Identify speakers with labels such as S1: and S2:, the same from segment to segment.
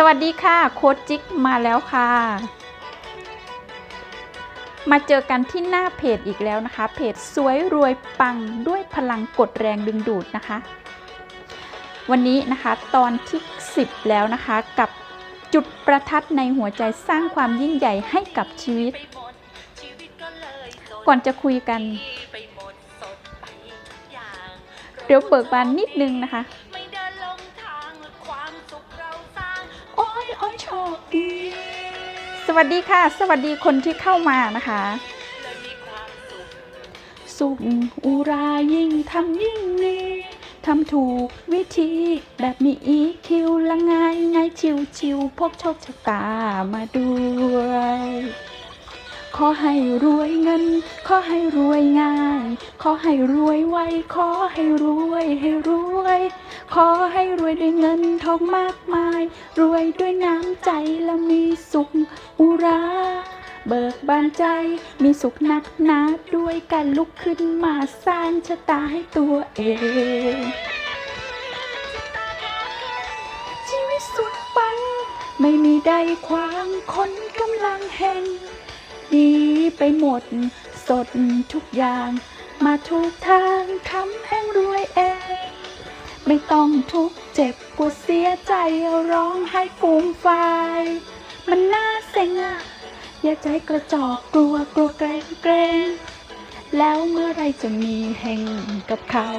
S1: สวัสดีค่ะ โค้ชจิ๊กมาแล้วค่ะ มาเจอกันที่หน้าเพจอีกแล้วนะคะ เพจสวยรวยปังด้วยพลังกดแรงดึงดูดนะคะ วันนี้นะคะตอนที่ 10 แล้วนะคะ กับจุดประทัดในหัวใจสร้างความยิ่งใหญ่ให้กับชีวิต ก่อนจะคุยกัน เดี๋ยวเบิกบานนิดนึงนะคะ
S2: ส
S1: วัสดีค่ะ สวัสดีคนที่เข้ามานะคะ
S2: สุข
S1: สุขอุรายิ่งทำยิ่งดีทำถูกวิธีแบบมีอีคิวละง่ายง่ายชิวชิวพกโชคชะตามาด้วย ขอให้รวยเงิน ขอให้รวยง่าย ขอให้รวยไว ขอให้รวยให้รวย ขอให้รวยด้วยเงินทองมากมาย รวยด้วยน้ำใจและมีสุขอุราเบิกบานใจมีสุขนักหนาด้วยการลุกขึ้นมาสร้างชะตาให้ตัวเอง ชีวิตสุดปัง ไม่มีใดขวางคนกำลังแห่ง ดีไปหมด สดทุกอย่าง มาทุกทางทำแห่งรวยเอง ไม่ต้องทุกเจ็บปวดเสียใจร้องไห้ฟูมฟายมันน่าเซ็งอะอย่าใจกระจอกกลัวกลัวเกรงเกรงแล้วเมื่อไรจะมีแห่งกับเขา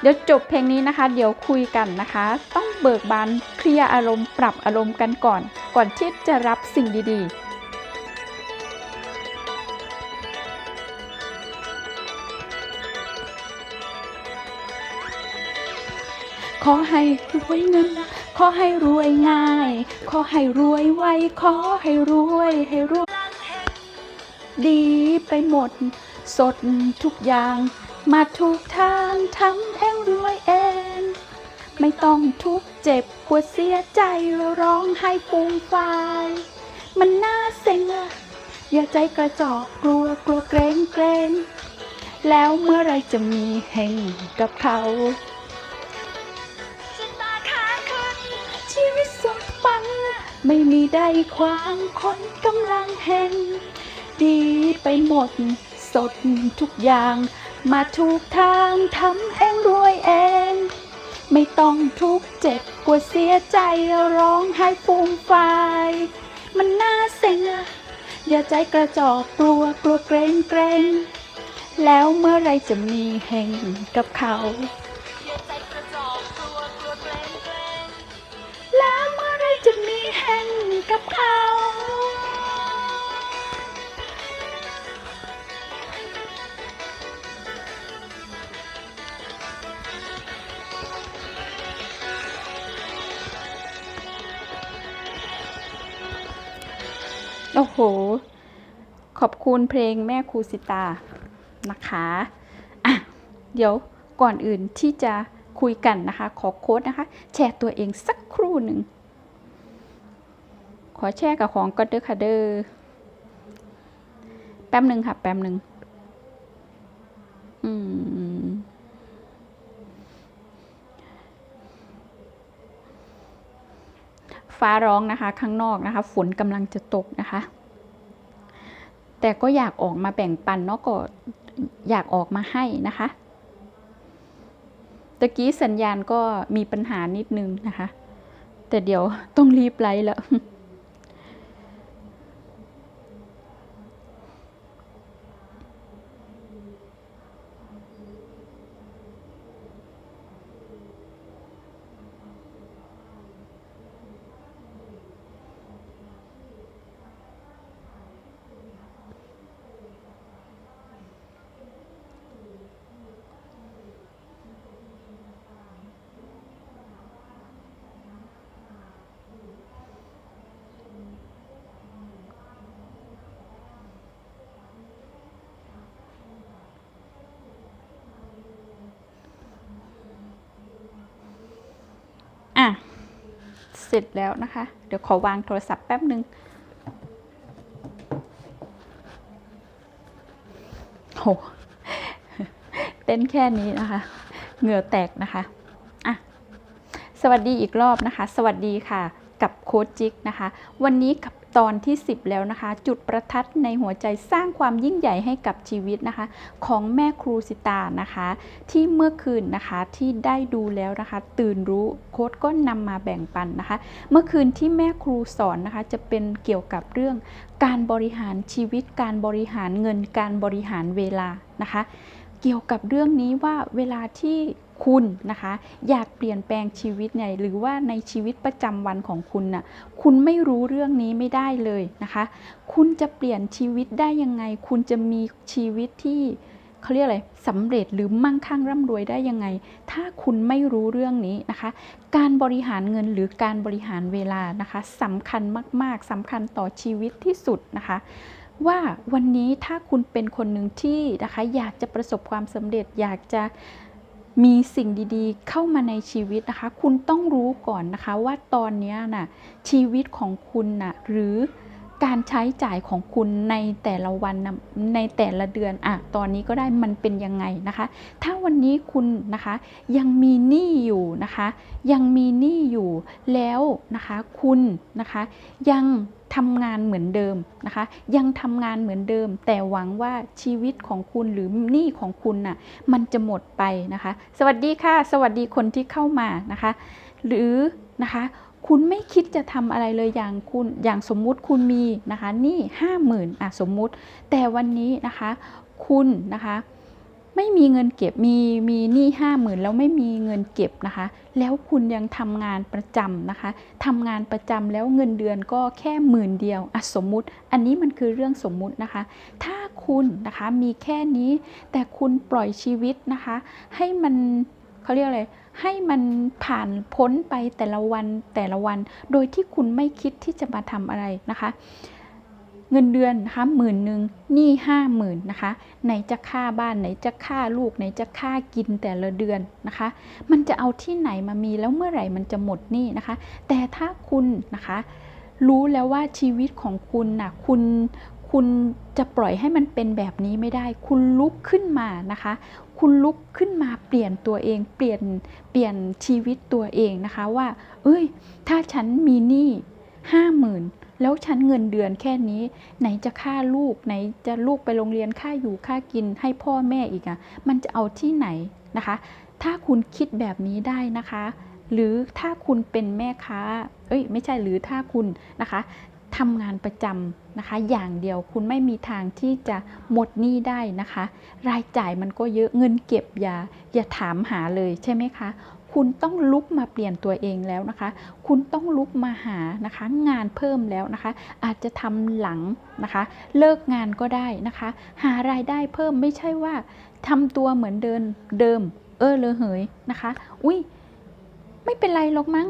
S1: เดี๋ยวจบเพลงนี้นะคะ เดี๋ยวคุยกันนะคะ ต้องเบิกบานเคลียร์อารมณ์ปรับอารมณ์กันก่อน ก่อนที่จะรับสิ่งดีๆขอให้รวยเงิน ขอให้รวยง่าย ขอให้รวยไว ขอให้รวยให้รวย ดีไปหมด สดทุกอย่าง มาทุกทางทำเองรวยเอง ไม่ต้องทุกข์เจ็บปวดเสียใจร้องไห้ฟูมฟาย มันน่าเซ็งอะอย่าใจกระจอกกลัวกลัวเกรงเกรงแล้วเมื่อไรจะมีแห่งกับเขา
S2: ชะตาขาขึ้น
S1: ชีวิตสุดปัง ไม่มีใดขวางคนกำลังแห่ง ดีไปหมดสดทุกอย่าง มาทุกทางทำเองรวยเอง ไม่ต้องทุกข์เจ็บปวเสียใจร้องไห้ฟูมฟายมันน่าเซ็งอะอย่าใจกระจอกกลัวกลัวเกรงเกรงแล้วเมื่อไรจะมีแห่งกับเขา
S2: อย่าใจกระจอกกลัวกลัวเกรงเกรง
S1: แล้วเมื่อไรจะมีแห่งกับเขา โห ขอบคุณเพลงแม่ครูสิตา นะคะอะเดี๋ยวก่อนอื่นที่จะคุยกันนะคะ ขอโค้ดนะคะ แชร์ตัวเองสักครู่หนึ่ง ขอแชร์กับของก็เด้อค่ะเด้อแป๊บหนึ่งค่ะ แป๊บหนึ่งอืมฟ้าร้องนะคะ ข้างนอกนะคะ ฝนกำลังจะตกนะคะ แต่ก็อยากออกมาแบ่งปันเนาะก็อยากออกมาให้นะคะตะกี้สัญญาณก็มีปัญหานิดนึงนะคะ แต่เดี๋ยวต้องรีบไลฟ์แล้ว อะ เสร็จแล้วนะคะ เดี๋ยวขอวางโทรศัพท์แป๊บหนึ่งโหเต้นแค่นี้นะคะ เหงื่อแตกนะคะอะสวัสดีอีกรอบนะคะ สวัสดีค่ะ กับโค้ชจิกนะคะ วันนี้กับ ตอนที่ 10 แล้วนะคะ จุดประทัดในหัวใจสร้างความยิ่งใหญ่ให้กับชีวิตนะคะ ของแม่ครูสิตานะคะ ที่เมื่อคืนนะคะที่ได้ดูแล้วนะคะ ตื่นรู้โค้ดก็นำมาแบ่งปันนะคะ เมื่อคืนที่แม่ครูสอนนะคะ จะเป็นเกี่ยวกับเรื่องการบริหารชีวิต การบริหารเงิน การบริหารเวลานะคะ เกี่ยวกับเรื่องนี้ว่าเวลาที่ คุณนะคะ อยากเปลี่ยนแปลงชีวิตเนี่ยหรือว่าในชีวิตประจำวันของคุณน่ะคุณไม่รู้เรื่องนี้ไม่ได้เลยนะคะ คุณจะเปลี่ยนชีวิตได้ยังไง คุณจะมีชีวิตที่เขาเรียกอะไรสำเร็จหรือมั่งคั่งร่ำรวยได้ยังไง ถ้าคุณไม่รู้เรื่องนี้นะคะ การบริหารเงินหรือการบริหารเวลานะคะสำคัญมาก ๆสำคัญต่อชีวิตที่สุดนะคะ ว่าวันนี้ถ้าคุณเป็นคนหนึ่งที่นะคะ อยากจะประสบความสำเร็จอยากจะ มีสิ่งดีๆ เข้ามาในชีวิตนะคะ คุณต้องรู้ก่อนนะคะว่าตอนนี้ยน่ะชีวิตของคุณน่ะหรือ การใช้จ่ายของคุณในแต่ละวันในแต่ละเดือนอะตอนนี้ก็ได้มันเป็นยังไงนะคะ ถ้าวันนี้คุณนะคะยังมีหนี้อยู่นะคะ ยังมีหนี้อยู่แล้วนะคะคุณนะคะยังทำงานเหมือนเดิมนะคะ ยังทำงานเหมือนเดิม แต่หวังว่าชีวิตของคุณหรือหนี้ของคุณน่ะมันจะหมดไปนะคะ สวัสดีค่ะ สวัสดีคนที่เข้ามานะคะ หรือนะคะ คุณไม่คิดจะทำอะไรเลยอย่างคุณอย่างสมมุติคุณมีนะคะนี้ห้าหมื่นอะสมมุติ แต่วันนี้นะคะคุณนะคะไม่มีเงินเก็บมีมีหนี้ห้าหมื่นแล้วไม่มีเงินเก็บนะคะ แล้วคุณยังทำงานประจำนะคะทำงานประจำแล้วเงินเดือนก็แค่หมื่นเดียวอะสมมุติ อันนี้มันคือเรื่องสมมุตินะคะ ถ้าคุณนะคะมีแค่นี้ แต่คุณปล่อยชีวิตนะคะ ให้มันเขาเรียกอะไร ให้มันผ่านพ้นไปแต่ละวันแต่ละวัน โดยที่คุณไม่คิดที่จะมาทำอะไรนะคะ เงินเดือนนะคะหมื่นหนึ่งหนี้ห้าหมื่นนะคะ ไหนจะค่าบ้านไหนจะค่าลูก ไหนจะค่ากินแต่ละเดือนนะคะ มันจะเอาที่ไหนมามีแล้วเมื่อไหร่มันจะหมดหนี้นะคะ แต่ถ้าคุณนะคะ รู้แล้วว่าชีวิตของคุณนะ่ะคุณคุณจะปล่อยให้มันเป็นแบบนี้ไม่ได้ คุณลุกขึ้นมานะคะ คุณลุกขึ้นมาเปลี่ยนตัวเอง เปลี่ยนเปลี่ยนชีวิตตัวเองนะคะว่า เอ้ย ถ้าฉันมีหนี้ห้าหมื่นแล้วฉันเงินเดือนแค่นี้ ไหนจะค่าลูก ไหนจะลูกไปโรงเรียนค่าอยู่ค่ากินให้พ่อแม่อีกอะ่ะ มันจะเอาที่ไหนนะคะ ถ้าคุณคิดแบบนี้ได้นะคะ หรือถ้าคุณเป็นแม่ค้า เอ้ย ไม่ใช่หรือถ้าคุณนะคะ ทำงานประจำนะคะ อย่างเดียวคุณไม่มีทางที่จะหมดหนี้ได้นะคะ รายจ่ายมันก็เยอะเงินเก็บอย่าอย่าถามหาเลยใช่ไหมคะคุณต้องลุกมาเปลี่ยนตัวเองแล้วนะคะ คุณต้องลุกมาหานะคะ งานเพิ่มแล้วนะคะ อาจจะทำหลังนะคะ เลิกงานก็ได้นะคะ หารายได้เพิ่มไม่ใช่ว่าทำตัวเหมือนเดิมเดิม เออเลอเหยนะคะ อุ้ยไม่เป็นไรหรอกมั้ง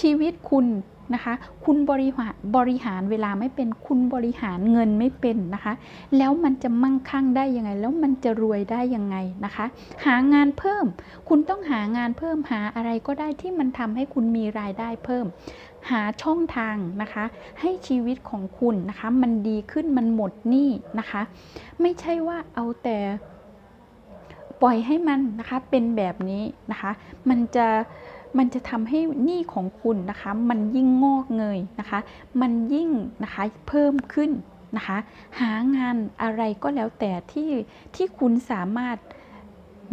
S1: ชีวิตคุณ นะคะ คุณบริหารบริหารเวลาไม่เป็น คุณบริหารเงินไม่เป็นนะคะ แล้วมันจะมั่งคั่งได้ยังไง แล้วมันจะรวยได้ยังไงนะคะ หางานเพิ่ม คุณต้องหางานเพิ่มหาอะไรก็ได้ที่มันทำให้คุณมีรายได้เพิ่ม หาช่องทางนะคะ ให้ชีวิตของคุณนะคะ มันดีขึ้นมันหมดหนี้นะคะ ไม่ใช่ว่าเอาแต่ปล่อยให้มันนะคะเป็นแบบนี้นะคะ มันจะ มันจะทำให้หนี้ของคุณนะคะ มันยิ่งงอกเงยนะคะ มันยิ่งนะคะเพิ่มขึ้นนะคะ หางานอะไรก็แล้วแต่ที่ที่คุณสามารถ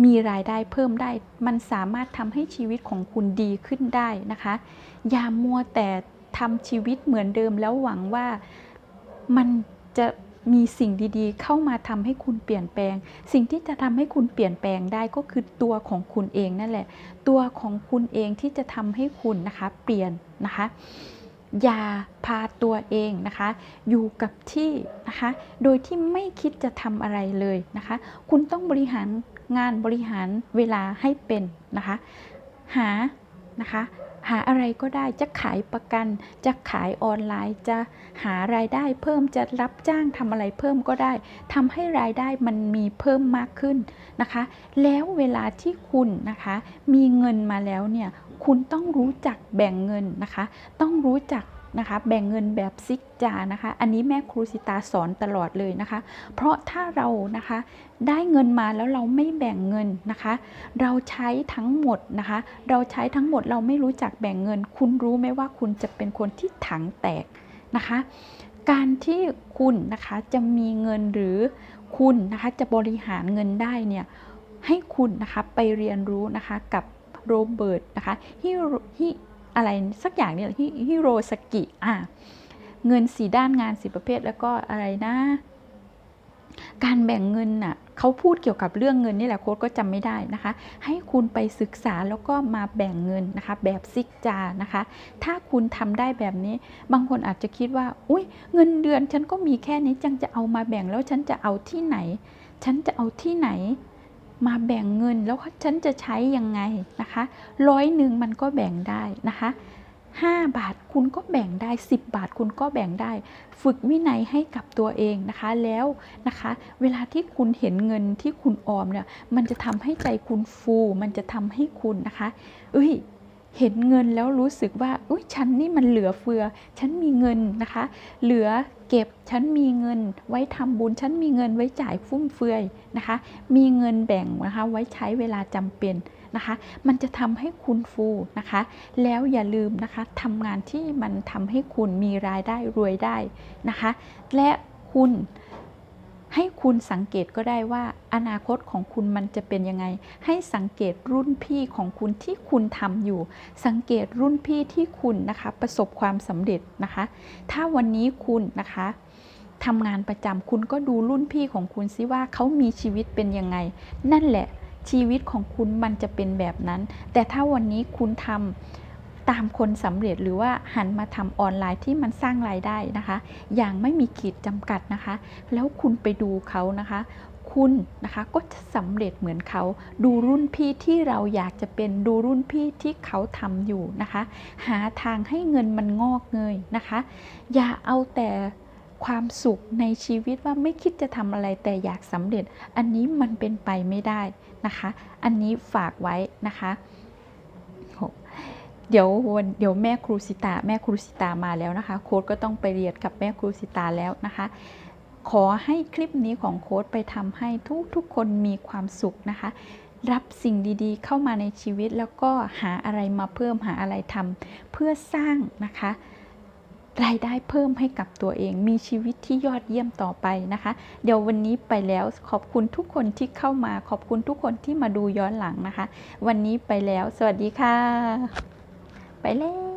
S1: มีรายได้เพิ่มได้ มันสามารถทำให้ชีวิตของคุณดีขึ้นได้นะคะ อย่ามัวแต่ทำชีวิตเหมือนเดิมแล้วหวังว่ามันจะ มีสิ่งดีๆ เข้ามาทำให้คุณเปลี่ยนแปลง สิ่งที่จะทำให้คุณเปลี่ยนแปลงได้ก็คือตัวของคุณเองนั่นแหละ ตัวของคุณเองที่จะทำให้คุณนะคะ เปลี่ยนนะคะอย่าพาตัวเองนะคะ อยู่กับที่นะคะ โดยที่ไม่คิดจะทำอะไรเลยนะคะ คุณต้องบริหารงานบริหารเวลาให้เป็นนะคะ หานะคะ หาอะไรก็ได้จะขายประกัน จะขายออนไลน์ จะหารายได้เพิ่มจะรับจ้างทำอะไรเพิ่มก็ได้ทำให้รายได้มันมีเพิ่มมากขึ้นนะคะ แล้วเวลาที่คุณนะคะ มีเงินมาแล้วเนี่ยคุณต้องรู้จักแบ่งเงินนะคะ ต้องรู้จัก นะคะ แบ่งเงินแบบซิกจานะคะ อันนี้แม่ครูสิตาสอนตลอดเลยนะคะ เพราะถ้าเรานะคะได้เงินมาแล้วเราไม่แบ่งเงินนะคะ เราใช้ทั้งหมดนะคะ เราใช้ทั้งหมดเราไม่รู้จักแบ่งเงิน คุณรู้ไหมว่าคุณจะเป็นคนที่ถังแตกนะคะ การที่คุณนะคะจะมีเงินหรือคุณนะคะจะบริหารเงินได้เนี่ยให้คุณนะคะไปเรียนรู้นะคะกับโรเบิร์ตนะคะฮิฮิ อะไรสักอย่างเนี่ยฮิโรสกิอะเงินสีด้านงานสีประเภทแล้วก็อะไรนะ การแบ่งเงินน่ะเขาพูดเกี่ยวกับเรื่องเงินนี่แหละโค้ดก็จำไม่ได้นะคะ ให้คุณไปศึกษาแล้วก็มาแบ่งเงินนะคะ แบบซิกจานะคะ ถ้าคุณทำได้แบบนี้ บางคนอาจจะคิดว่า อุ้ยเงินเดือนฉันก็มีแค่นี้จังจะเอามาแบ่งแล้วฉันจะเอาที่ไหน ฉันจะเอาที่ไหน มาแบ่งเงินแล้วฉันจะใช้ยังไงนะคะร้อยหนึ่งมันก็แบ่งได้นะคะ5 บาทคุณก็แบ่งได้ 10 บาทคุณก็แบ่งได้ ฝึกวินัยให้กับตัวเองนะคะแล้วนะคะ เวลาที่คุณเห็นเงินที่คุณออมเนี่ยมันจะทำให้ใจคุณฟู มันจะทำให้คุณนะคะเอ้ยเห็นเงินแล้วรู้สึกว่าอุ้ยฉันนี่มันเหลือเฟือ ฉันมีเงินนะคะ เหลือ เก็บฉันมีเงินไว้ทำบุญฉันมีเงินไว้จ่ายฟุ่มเฟือยนะคะ มีเงินแบ่งนะคะไว้ใช้เวลาจำเป็นนะคะ มันจะทำให้คุณฟูนะคะ แล้วอย่าลืมนะคะทำงานที่มันทำให้คุณมีรายได้รวยได้นะคะ และคุณ ให้คุณสังเกตก็ได้ว่า อนาคตของคุณมันจะเป็นยังไง ให้สังเกตรุ่นพี่ของคุณที่คุณทำอยู่ สังเกตรุ่นพี่ที่คุณนะคะประสบความสำเร็จนะคะ ถ้าวันนี้คุณนะคะทำงานประจำคุณก็ดูรุ่นพี่ของคุณซิว่าเขามีชีวิตเป็นยังไง นั่นแหละชีวิตของคุณมันจะเป็นแบบนั้น แต่ถ้าวันนี้คุณทำ ตามคนสำเร็จหรือว่าหันมาทำออนไลน์ที่มันสร้างรายได้นะคะ อย่างไม่มีขีดจำกัดนะคะ แล้วคุณไปดูเขานะคะ คุณนะคะก็จะสำเร็จเหมือนเขา ดูรุ่นพี่ที่เราอยากจะเป็นดูรุ่นพี่ที่เขาทำอยู่นะคะ หาทางให้เงินมันงอกเงยนะคะ อย่าเอาแต่ความสุขในชีวิตว่าไม่คิดจะทำอะไรแต่อยากสำเร็จ อันนี้มันเป็นไปไม่ได้นะคะ อันนี้ฝากไว้นะคะ เดี๋ยววันเดี๋ยวแม่ครูสิตาแม่ครูสิตามาแล้วนะคะ โค้ดก็ต้องไปเรียนกับแม่ครูสิตาแล้วนะคะ ขอให้คลิปนี้ของโค้ดไปทำให้ทุกทุกคนมีความสุขนะคะ รับสิ่งดีๆ เข้ามาในชีวิตแล้วก็หาอะไรมาเพิ่มหาอะไรทำเพื่อสร้างนะคะรายได้เพิ่มให้กับตัวเอง มีชีวิตที่ยอดเยี่ยมต่อไปนะคะ เดี๋ยววันนี้ไปแล้วขอบคุณทุกคนที่เข้ามา ขอบคุณทุกคนที่มาดูย้อนหลังนะคะ วันนี้ไปแล้ว สวัสดีค่ะ ไปแล้ว